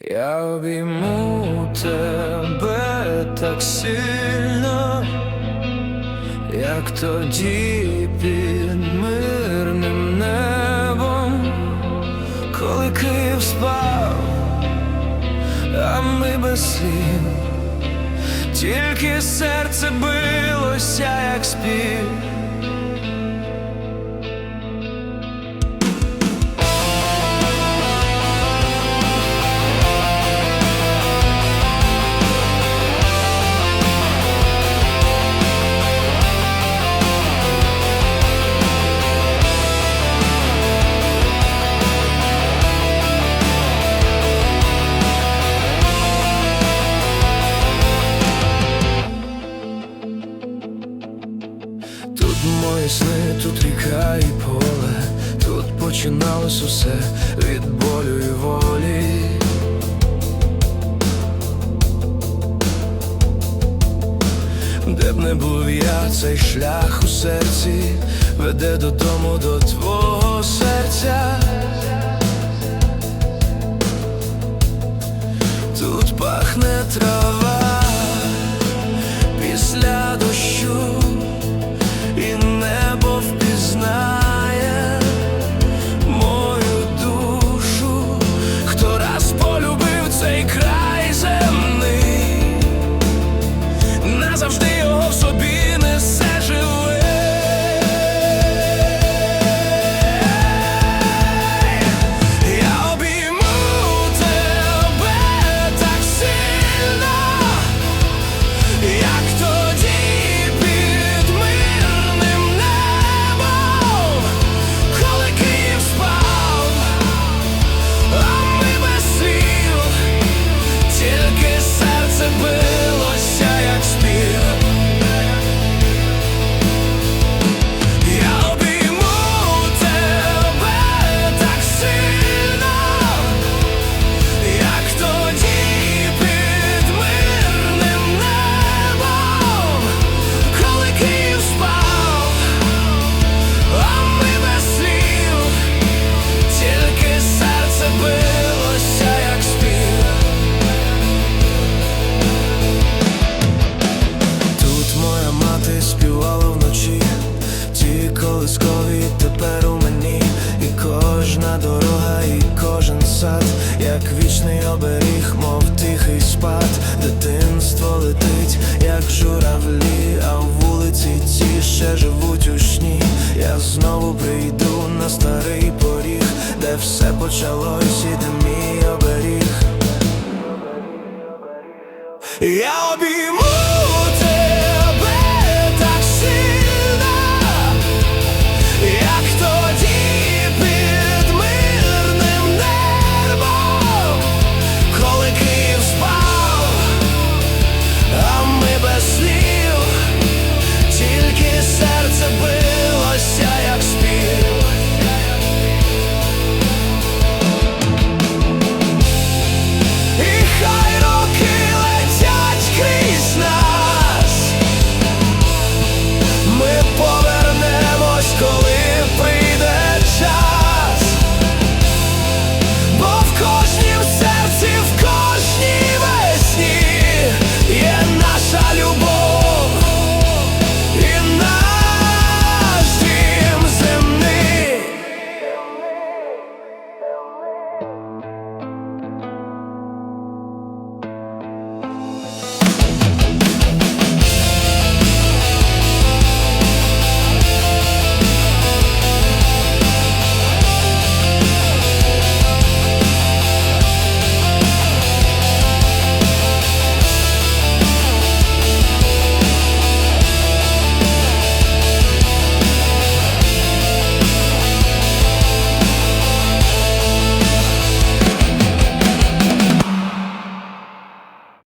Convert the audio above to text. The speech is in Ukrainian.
Я обійму тебе так сильно, як тоді під мирним небом, коли Київ спав, а ми без слів, тільки серце билося, як спів. Мої сни, тут ріка і поле, тут починалось усе від болю і волі. Де б не був я, цей шлях у серці веде додому до твого серця. Тут пахне трава дорога, і кожен сад, як вічний оберіг, мов тихий спад, дитинство летить, як журавлі, а в вулиці ті ще живуть у сні. Я знову прийду на старий поріг, де все почалось, і де мій оберіг. Я обійму